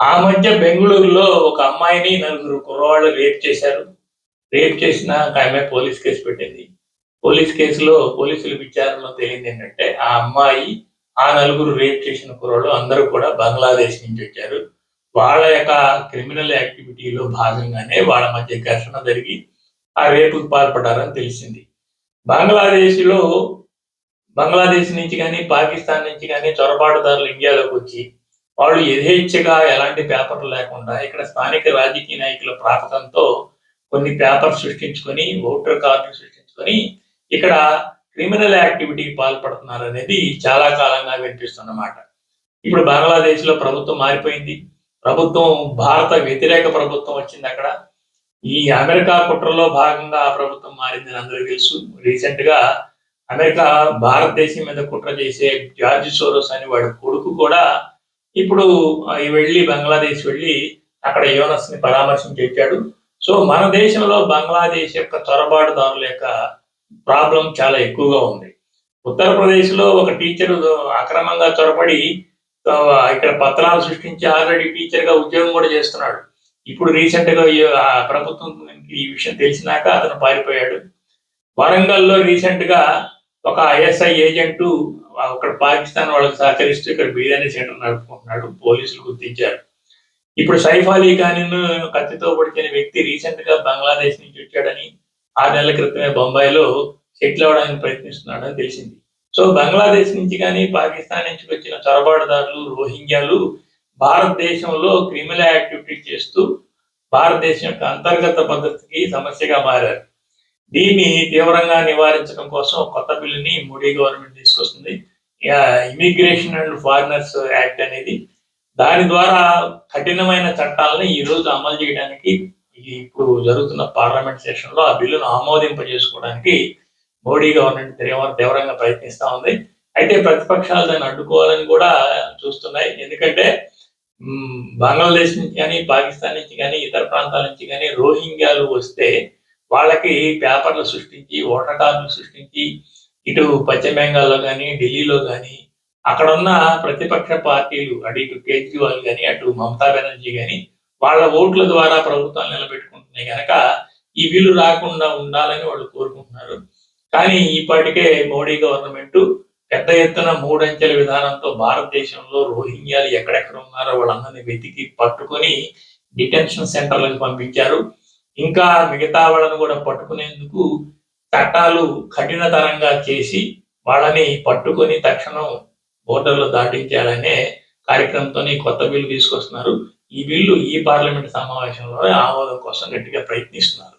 ఆ మధ్య బెంగళూరులో ఒక అమ్మాయిని నలుగురు కుర్రవాళ్ళు రేప్ చేశారు. రేప్ చేసిన ఒక ఆమె పోలీస్ కేసు పెట్టింది. పోలీస్ కేసులో పోలీసుల విచారణలో తేలింది ఏంటంటే ఆ అమ్మాయి ఆ నలుగురు రేప్ చేసిన కుర్రాళ్ళు అందరూ కూడా బంగ్లాదేశ్ నుంచి వచ్చారు. వాళ్ళ యొక్క క్రిమినల్ యాక్టివిటీలో భాగంగానే వాళ్ళ మధ్య ఘర్షణ జరిగి ఆ రేపుకు పాల్పడ్డారని తెలిసింది. బంగ్లాదేశ్లో బంగ్లాదేశ్ నుంచి కానీ పాకిస్తాన్ నుంచి కానీ చొరబాటుదారులు ఇండియాలోకి వచ్చి వాళ్ళు యథేచ్ఛగా ఎలాంటి పేపర్లు లేకుండా ఇక్కడ స్థానిక రాజకీయ నాయకుల ప్రాపకంతో కొన్ని పేపర్ సృష్టించుకొని ఓటర్ కార్డులు సృష్టించుకొని ఇక్కడ క్రిమినల్ యాక్టివిటీకి పాల్పడుతున్నారు అనేది చాలా కాలంగా వినిపిస్తున్నమాట. ఇప్పుడు బంగ్లాదేశ్లో ప్రభుత్వం మారిపోయింది. ప్రభుత్వం భారత వ్యతిరేక ప్రభుత్వం వచ్చింది అక్కడ. ఈ అమెరికా కుట్రలో భాగంగా ఆ ప్రభుత్వం మారిందని అందరికీ తెలుసు. రీసెంట్గా అమెరికా భారతదేశం మీద కుట్ర చేసే జార్జ్ సోరోస్ అని వాడి కొడుకు కూడా ఇప్పుడు వెళ్ళి బంగ్లాదేశ్ వెళ్ళి అక్కడ యోనస్ని పరామర్శించి వచ్చాడు సో మన దేశంలో బంగ్లాదేశ్ యొక్క చొరబాటుదారుల యొక్క ప్రాబ్లం చాలా ఎక్కువగా ఉంది. ఉత్తరప్రదేశ్లో ఒక టీచర్ అక్రమంగా చొరబడి ఇక్కడ పత్రాలు సృష్టించి ఆల్రెడీ టీచర్గా ఉద్యోగం కూడా చేస్తున్నాడు. ఇప్పుడు రీసెంట్గా ప్రభుత్వం ఈ విషయం తెలిసినాక అతను పారిపోయాడు. వరంగల్లో రీసెంట్గా ఒక ఐఎస్ఐ ఏజెంట్ అక్కడ పాకిస్తాన్ వాళ్ళకి సహకరిస్తూ ఇక్కడ బిర్యానీ సెంటర్ నడుపుకుంటున్నాడు పోలీసులు గుర్తించారు. ఇప్పుడు సైఫ్ అలీ ఖాన్ కత్తితో పొడిచిన వ్యక్తి రీసెంట్గా బంగ్లాదేశ్ నుంచి వచ్చాడని ఆరు నెలల క్రితమే బొంబాయిలో సెటిల్ అవడానికి ప్రయత్నిస్తున్నాడని తెలిసింది. సో బంగ్లాదేశ్ నుంచి కానీ పాకిస్తాన్ నుంచి వచ్చిన చొరబాటుదారులు రోహింగ్యాలు భారతదేశంలో క్రిమినల్ యాక్టివిటీ చేస్తూ భారతదేశం యొక్క అంతర్గత భద్రతకి సమస్యగా మారారు. దీన్ని తీవ్రంగా నివారించడం కోసం కొత్త బిల్లుని మోడీ గవర్నమెంట్ తీసుకొస్తుంది. ఇమిగ్రేషన్ అండ్ ఫారినర్స్ యాక్ట్ అనేది. దాని ద్వారా కఠినమైన చట్టాలను ఈ రోజు అమలు చేయడానికి ఇప్పుడు జరుగుతున్న పార్లమెంట్ సెషన్లో ఆ బిల్లును ఆమోదింపజేసుకోవడానికి మోడీ గవర్నమెంట్ తీవ్ర- తీవ్రంగా ప్రయత్నిస్తూ ఉంది. అయితే ప్రతిపక్షాలు దాన్ని అడ్డుకోవాలని కూడా చూస్తున్నాయి. ఎందుకంటే బంగ్లాదేశ్ నుంచి కానీ పాకిస్తాన్ నుంచి కానీ ఇతర ప్రాంతాల నుంచి కానీ రోహింగ్యాలు వస్తే వాళ్ళకి పేపర్లు సృష్టించి ఓటర్ కార్డులు సృష్టించి ఇటు పశ్చిమ బెంగాల్లో కానీ ఢిల్లీలో కానీ అక్కడ ఉన్న ప్రతిపక్ష పార్టీలు అటు ఇటు కేజ్రీవాల్ కానీ అటు మమతా బెనర్జీ కానీ వాళ్ళ ఓట్ల ద్వారా ప్రభుత్వాలు నిలబెట్టుకుంటున్నాయి కనుక ఈ వీలు రాకుండా ఉండాలని వాళ్ళు కోరుకుంటున్నారు. కానీ ఇప్పటికే మోడీ గవర్నమెంట్ పెద్ద ఎత్తున మూడంచెల విధానంతో భారతదేశంలో రోహింగ్యాలు ఎక్కడెక్కడ ఉన్నారో వాళ్ళందరినీ వెతికి పట్టుకొని డిటెన్షన్ సెంటర్లకు పంపించారు. ఇంకా మిగతా వాళ్ళను కూడా పట్టుకునేందుకు చట్టాలు కఠినతరంగా చేసి వాళ్ళని పట్టుకొని తక్షణం బోర్డర్లు దాటించాలనే కార్యక్రమంతో కొత్త బిల్లు తీసుకొస్తున్నారు. ఈ బిల్లు ఈ పార్లమెంట్ సమావేశంలో ఆమోదం కోసం గట్టిగా ప్రయత్నిస్తున్నారు.